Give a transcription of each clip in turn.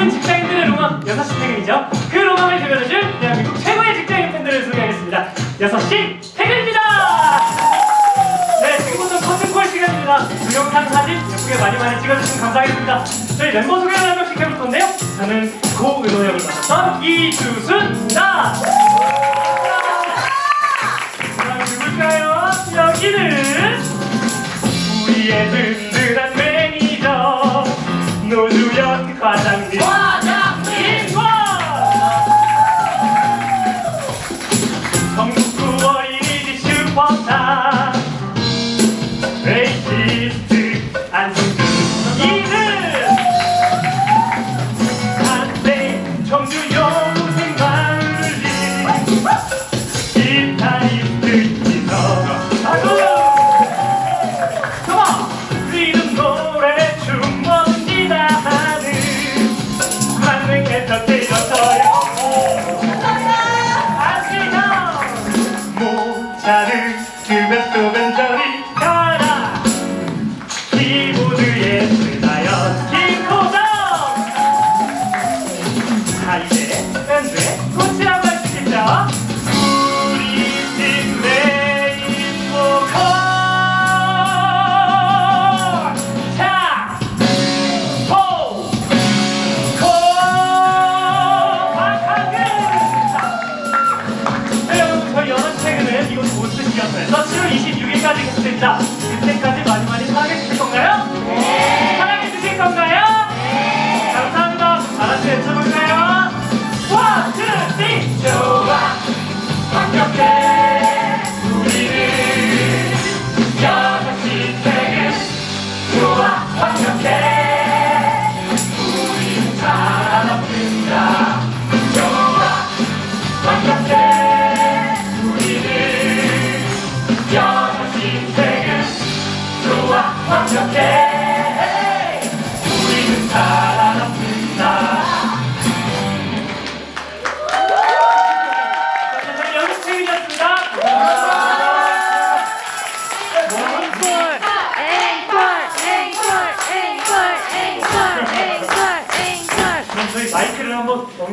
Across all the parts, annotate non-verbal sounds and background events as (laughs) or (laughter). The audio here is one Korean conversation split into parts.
모든 직장인들의 로망 6시 퇴근이죠. 그 로망을 들려줄 대한민국 최고의 직장인 팬들을 소개하겠습니다. 6시 퇴근입니다. 네, 지금부터 커튼 콜 시간입니다. 동영상 사진 예쁘게 많이 많이 찍어주시면 감사하겠습니다. 저희 멤버 소개를 한 명씩 해볼 건데요. 저는 고은호 역을 맡았던 이주순입니다. 그럼 누굴까요? 여기는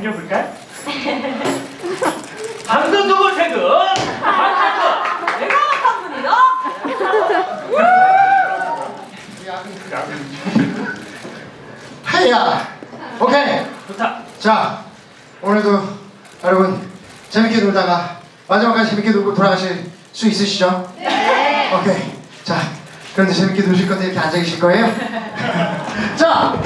넘겨볼까요? 방금 누구 퇴근? 방금 내가 맡은 분이다? 하야 오케이 좋다 자 오늘도 여러분 재밌게 놀다가 마지막까지 재밌게 놀고 돌아가실 수 있으시죠? 네 오케이 자 그런데 재밌게 노실 건데 이렇게 앉아 계실 거예요? (laughs) 자,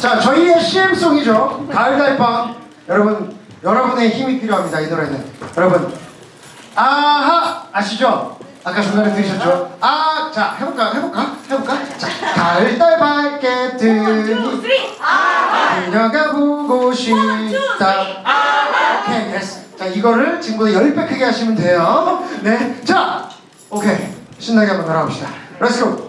자 저희의 CM송이죠 가을 달밤 여러분 여러분의 힘이 필요합니다 이 노래는 여러분 아하 아시죠? 아까 중간에 들으셨죠? 아 자 해볼까 해볼까 해볼까 자 가을 달 밝게 뜨니 그녀가 보고 싶다. 오케이, 됐어. 자, 이거를 지금보다 10배 크게 하시면 돼요. 네. 자, 오케이. 신나게 한번 놀아봅시다. 렛츠고!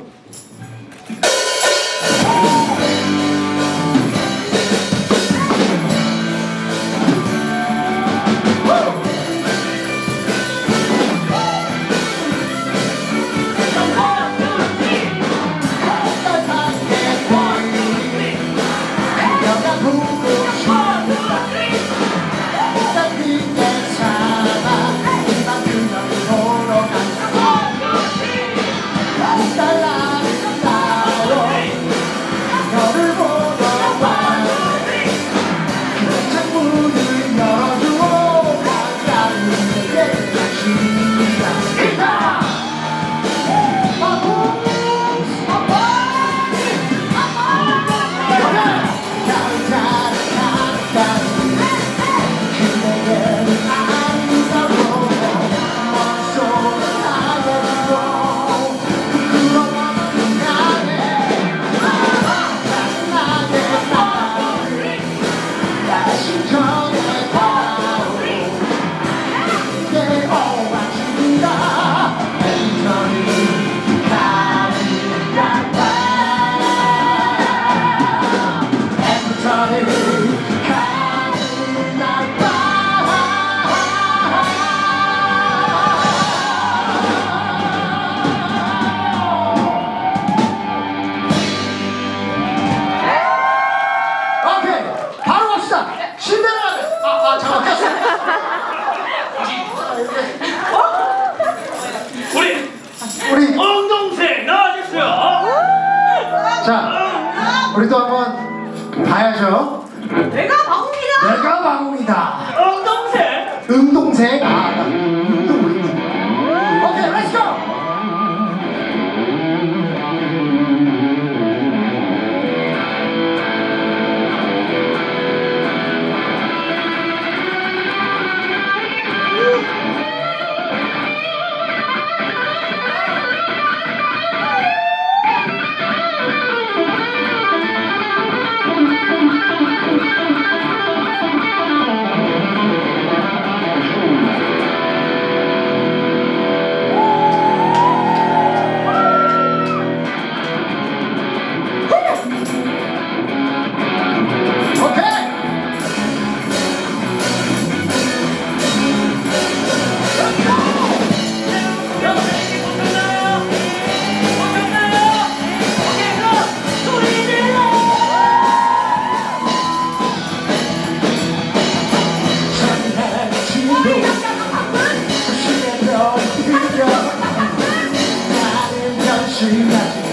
우리도 한번 봐야죠. 내가 방울이다. 내가 마공이다. 엉동생. 응동생. 아, 감사합니다.